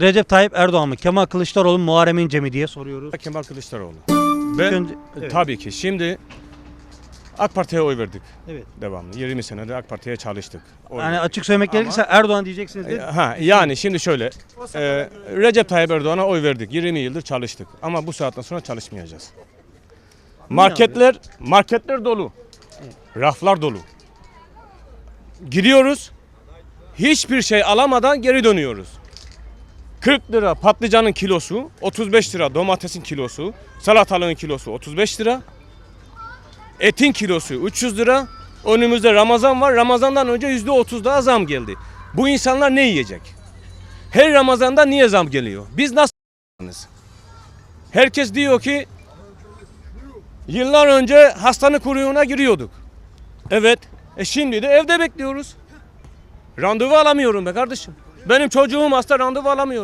Recep Tayyip Erdoğan mı? Kemal Kılıçdaroğlu mu? Muharrem İnce mi diye soruyoruz. Kemal Kılıçdaroğlu. Ben önce- evet. tabii ki şimdi AK Parti'ye oy verdik. Evet. Devamlı. 20 senedir AK Parti'ye çalıştık. Oy Yani verdik. açık söylemek gerekirse Erdoğan diyeceksiniz E, de. Ha yani şimdi şöyle. e, Recep Tayyip Erdoğan'a oy verdik. 20 yıldır çalıştık. Ama bu saatten sonra çalışmayacağız. Marketler marketler dolu. Raflar dolu. Gidiyoruz. Hiçbir şey alamadan geri dönüyoruz. 40 lira patlıcanın kilosu, 35 lira domatesin kilosu, salatalığın kilosu 35 lira. Etin kilosu 300 lira. Önümüzde Ramazan var. Ramazandan önce %30 daha zam geldi. Bu insanlar ne yiyecek? Her Ramazan'da niye zam geliyor? Biz nasıl Herkes diyor ki yıllar önce hastane kuyruğuna giriyorduk. Evet. E şimdi de evde bekliyoruz. Randevu alamıyorum be kardeşim. Benim çocuğum hasta randevu alamıyor.